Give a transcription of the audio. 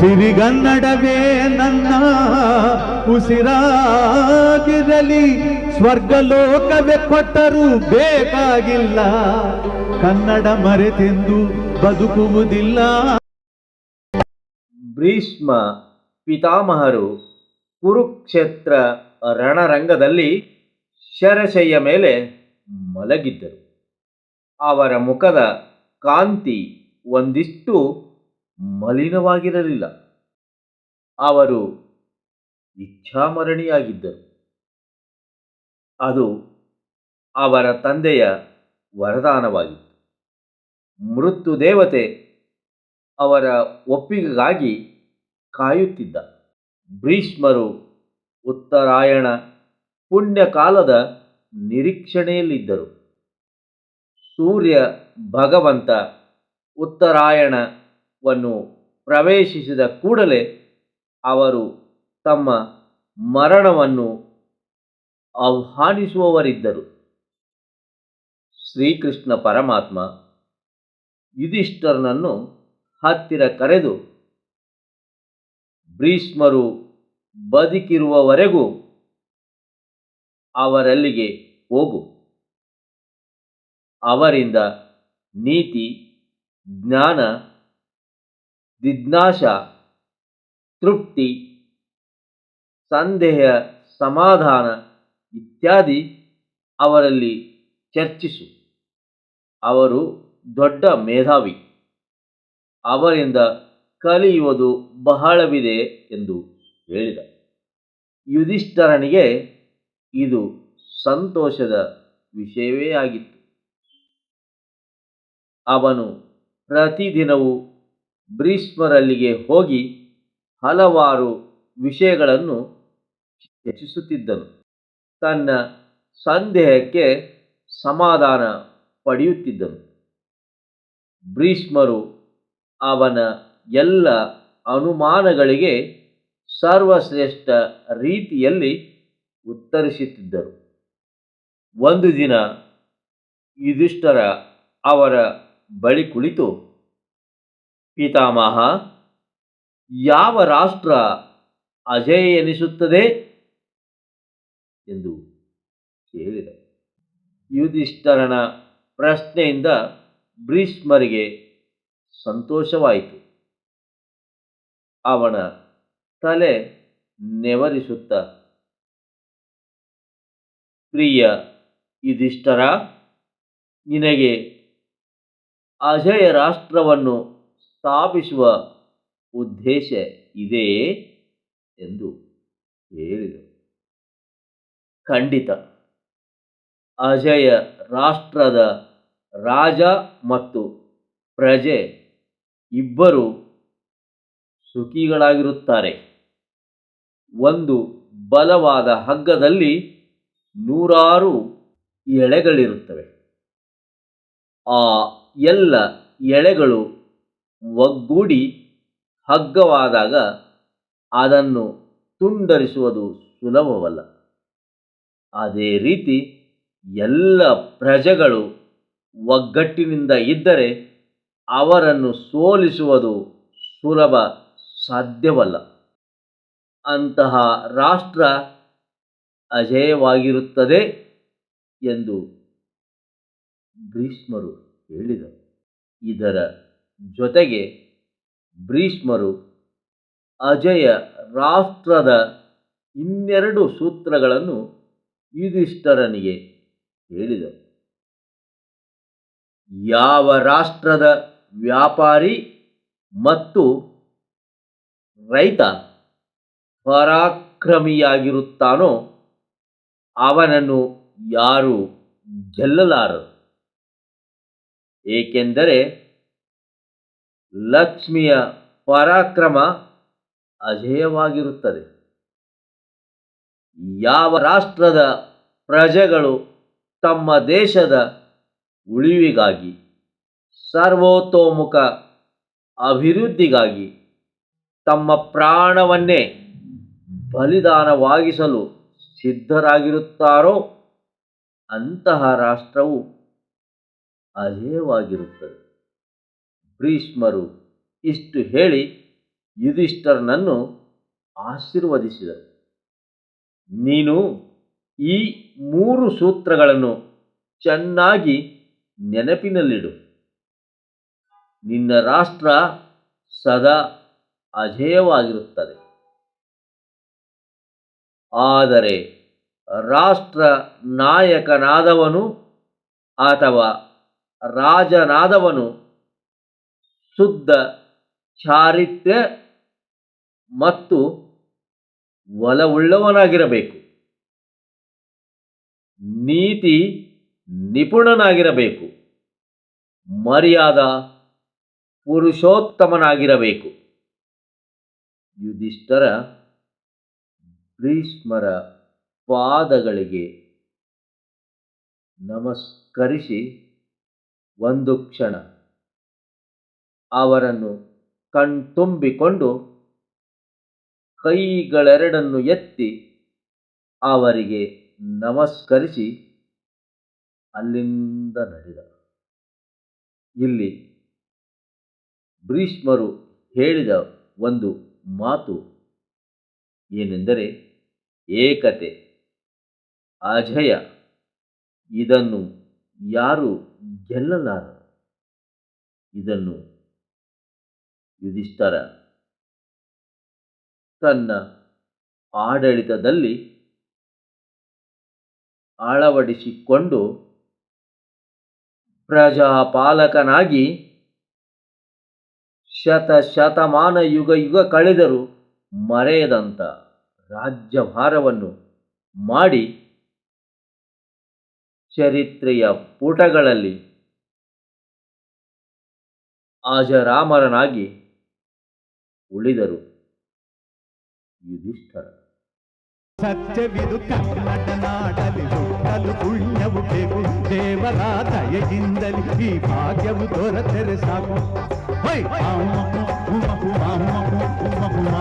ಸಿರಿಗನ್ನಡವೇ ನನ್ನ ಉಸಿರಾಗಿರಲಿ, ಸ್ವರ್ಗಲೋಕವೇ ಕೊಟ್ಟರೂ ಬೇಕಾಗಿಲ್ಲ. ಕನ್ನಡ ಮರೆತೆಂದು ಬದುಕುವುದಿಲ್ಲ. ಭೀಷ್ಮ ಪಿತಾಮಹರು ಕುರುಕ್ಷೇತ್ರ ರಣರಂಗದಲ್ಲಿ ಶರಶಯ್ಯ ಮೇಲೆ ಮಲಗಿದ್ದರು. ಅವರ ಮುಖದ ಕಾಂತಿ ಒಂದಿಷ್ಟು ಮಲಿನವಾಗಿರಲಿಲ್ಲ. ಅವರು ಇಚ್ಛಾಮರಣಿಯಾಗಿದ್ದರು. ಅದು ಅವರ ತಂದೆಯ ವರದಾನವಾಗಿತ್ತು. ಮೃತ್ಯು ದೇವತೆ ಅವರ ಒಪ್ಪಿಗೆಗಾಗಿ ಕಾಯುತ್ತಿದ್ದ. ಭ್ರೀಷ್ಮರು ಉತ್ತರಾಯಣ ಪುಣ್ಯಕಾಲದ ನಿರೀಕ್ಷಣೆಯಲ್ಲಿದ್ದರು. ಸೂರ್ಯ ಭಗವಂತ ಉತ್ತರಾಯಣವನ್ನು ಪ್ರವೇಶಿಸಿದ ಕೂಡಲೇ ಅವರು ತಮ್ಮ ಮರಣವನ್ನು ಆಹ್ವಾನಿಸುವವರಿದ್ದರು. ಶ್ರೀಕೃಷ್ಣ ಪರಮಾತ್ಮ ಯುಧಿಷ್ಠರನನ್ನು ಹತ್ತಿರ ಕರೆದು ಭೀಷ್ಮರು ಬದುಕಿರುವವರೆಗೂ ಅವರಲ್ಲಿಗೆ ಹೋಗು. ಅವರಿಂದ ನೀತಿ, ಜ್ಞಾನ ಜಿಜ್ಞಾಸ, ತೃಪ್ತಿ, ಸಂದೇಹ, ಸಮಾಧಾನ ಇತ್ಯಾದಿ ಅವರಲ್ಲಿ ಚರ್ಚಿಸು. ಅವರು ದೊಡ್ಡ ಮೇಧಾವಿ. ಅವರಿಂದ ಕಲಿಯುವುದು ಬಹಳವಿದೆ ಎಂದು ಹೇಳಿದ. ಯುಧಿಷ್ಠರನಿಗೆ ಇದು ಸಂತೋಷದ ವಿಷಯವೇ ಆಗಿತ್ತು. ಅವನು ಪ್ರತಿದಿನವೂ ಭೀಷ್ಮರಲ್ಲಿಗೆ ಹೋಗಿ ಹಲವಾರು ವಿಷಯಗಳನ್ನು ಚರ್ಚಿಸುತ್ತಿದ್ದನು. ತನ್ನ ಸಂದೇಹಕ್ಕೆ ಸಮಾಧಾನ ಪಡೆಯುತ್ತಿದ್ದನು. ಭ್ರೀಷ್ಮರು ಅವನ ಎಲ್ಲ ಅನುಮಾನಗಳಿಗೆ ಸರ್ವಶ್ರೇಷ್ಠ ರೀತಿಯಲ್ಲಿ ಉತ್ತರಿಸುತ್ತಿದ್ದರು. ಒಂದು ದಿನ ಯುಧಿಷ್ಠರ ಅವರ ಬಳಿ ಕುಳಿತು ಪಿತಾಮಹ, ಯಾವ ರಾಷ್ಟ್ರ ಅಜಯ ಎನಿಸುತ್ತದೆ? ಎಂದು ಕೇಳಿದ. ಯುಧಿಷ್ಠರನ ಪ್ರಶ್ನೆಯಿಂದ ಭೀಷ್ಮರಿಗೆ ಸಂತೋಷವಾಯಿತು. ಅವನ ತಲೆ ನೆವರಿಸುತ್ತ, ಪ್ರಿಯ ಯುಧಿಷ್ಠರ, ನಿನಗೆ ಅಜಯ ರಾಷ್ಟ್ರವನ್ನು ಸ್ಥಾಪಿಸುವ ಉದ್ದೇಶ ಇದೆ ಎಂದು ಹೇಳಿದರು. ಖಂಡಿತ. ಅಜಯ ರಾಷ್ಟ್ರದ ರಾಜ ಮತ್ತು ಪ್ರಜೆ ಇಬ್ಬರು ಸುಖಿಗಳಾಗಿರುತ್ತಾರೆ. ಒಂದು ಬಲವಾದ ಹಗ್ಗದಲ್ಲಿ ನೂರಾರು ಎಳೆಗಳಿರುತ್ತವೆ. ಆ ಎಲ್ಲ ಎಳೆಗಳು ಒಗ್ಗೂಡಿ ಹಗ್ಗವಾದಾಗ ಅದನ್ನು ತುಂಡರಿಸುವುದು ಸುಲಭವಲ್ಲ. ಅದೇ ರೀತಿ ಎಲ್ಲ ಪ್ರಜೆಗಳು ಒಗ್ಗಟ್ಟಿನಿಂದ ಇದ್ದರೆ ಅವರನ್ನು ಸೋಲಿಸುವುದು ಸುಲಭ ಸಾಧ್ಯವಲ್ಲ. ಅಂತಹ ರಾಷ್ಟ್ರ ಅಜೇಯವಾಗಿರುತ್ತದೆ ಎಂದು ಭೀಷ್ಮರು ಹೇಳಿದರು. ಇದರ ಜೊತೆಗೆ ಭೀಷ್ಮರು ಅಜಯ ರಾಷ್ಟ್ರದ ಇನ್ನೆರಡು ಸೂತ್ರಗಳನ್ನು ಯುಧಿಷ್ಠರನಿಗೆ ಹೇಳಿದರು. ಯಾವ ರಾಷ್ಟ್ರದ ವ್ಯಾಪಾರಿ ಮತ್ತು ರೈತ ಪರಾಕ್ರಮಿಯಾಗಿರುತ್ತಾನೋ ಅವನನ್ನು ಯಾರು ಗೆಲ್ಲಲಾರರು. ಏಕೆಂದರೆ ಲಕ್ಷ್ಮಿಯ ಪರಾಕ್ರಮ ಅಜೇಯವಾಗಿರುತ್ತದೆ. ಯಾವ ರಾಷ್ಟ್ರದ ಪ್ರಜೆಗಳು ತಮ್ಮ ದೇಶದ ಉಳಿವಿಗಾಗಿ, ಸರ್ವೋತೋಮುಖ ಅಭಿವೃದ್ಧಿಗಾಗಿ ತಮ್ಮ ಪ್ರಾಣವನ್ನೇ ಬಲಿದಾನವಾಗಿಸಲು ಸಿದ್ಧರಾಗಿರುತ್ತಾರೋ ಅಂತಹ ರಾಷ್ಟ್ರವು ಅಜೇಯವಾಗಿರುತ್ತದೆ. ಭೀಷ್ಮರು ಇಷ್ಟು ಹೇಳಿ ಯುಧಿಷ್ಠರನನ್ನು ಆಶೀರ್ವದಿಸಿದರು. ನೀನು ಈ ಮೂರು ಸೂತ್ರಗಳನ್ನು ಚೆನ್ನಾಗಿ ನೆನಪಿನಲ್ಲಿಡು. ನಿನ್ನ ರಾಷ್ಟ್ರ ಸದಾ ಅಜೇಯವಾಗಿರುತ್ತದೆ. ಆದರೆ ರಾಷ್ಟ್ರ ನಾಯಕನಾದವನು ಅಥವಾ ರಾಜನಾದವನು ಶುದ್ಧ ಚಾರಿತ್ರ್ಯ ಮತ್ತು ಒಲವುಳ್ಳವನಾಗಿರಬೇಕು. ನೀತಿ ನಿಪುಣನಾಗಿರಬೇಕು. ಮರ್ಯಾದ ಪುರುಷೋತ್ತಮನಾಗಿರಬೇಕು. ಯುಧಿಷ್ಠರ ಭೀಷ್ಮರ ಪಾದಗಳಿಗೆ ನಮಸ್ಕರಿಸಿ ಒಂದು ಕ್ಷಣ. ಅವರನ್ನು ಕಣ್ತುಂಬಿಕೊಂಡು ಕೈಗಳೆರಡನ್ನು ಎತ್ತಿ ಅವರಿಗೆ ನಮಸ್ಕರಿಸಿ ಅಲ್ಲಿಂದ ನಡೆದ ಇಲ್ಲಿ ಭೀಷ್ಮರು ಹೇಳಿದ ಒಂದು ಮಾತು ಏನೆಂದರೆ, ಏಕತೆ, ಅಜಯ, ಇದನ್ನು ಯಾರು ಗೆಲ್ಲಲಾರರು. ಇದನ್ನು ಯುಧಿಷ್ಠರ. ತನ್ನ ಆಡಳಿತದಲ್ಲಿ ಅಳವಡಿಸಿಕೊಂಡು ಪ್ರಜಾಪಾಲಕನಾಗಿ ಶತ ಶತಮಾನ ಯುಗ ಯುಗ ಕಳೆದರೂ ಮರೆಯದಂಥ ರಾಜ್ಯಭಾರವನ್ನು ಮಾಡಿ ಚರಿತ್ರೆಯ ಪುಟಗಳಲ್ಲಿ ಅಜರಾಮರನಾಗಿ ಉಳಿದರು ಯುಧಿಷ್ಠರ ಸತ್ಯವಿದು ಕನ್ನಡ ನಾಡಲಿ ಹುಟ್ಟಲು ಪುಣ್ಯವು ಬೇಕು ದೇವರ ದಯೆಯಿಂದಲಿ ಈ ಭಾಗ್ಯವು ದೊರೆತರೆ ಸಾಕು ಹೈ, ಮಾಮ ಉಮ, ಮಾಮ ಉಮ, ಉಮ,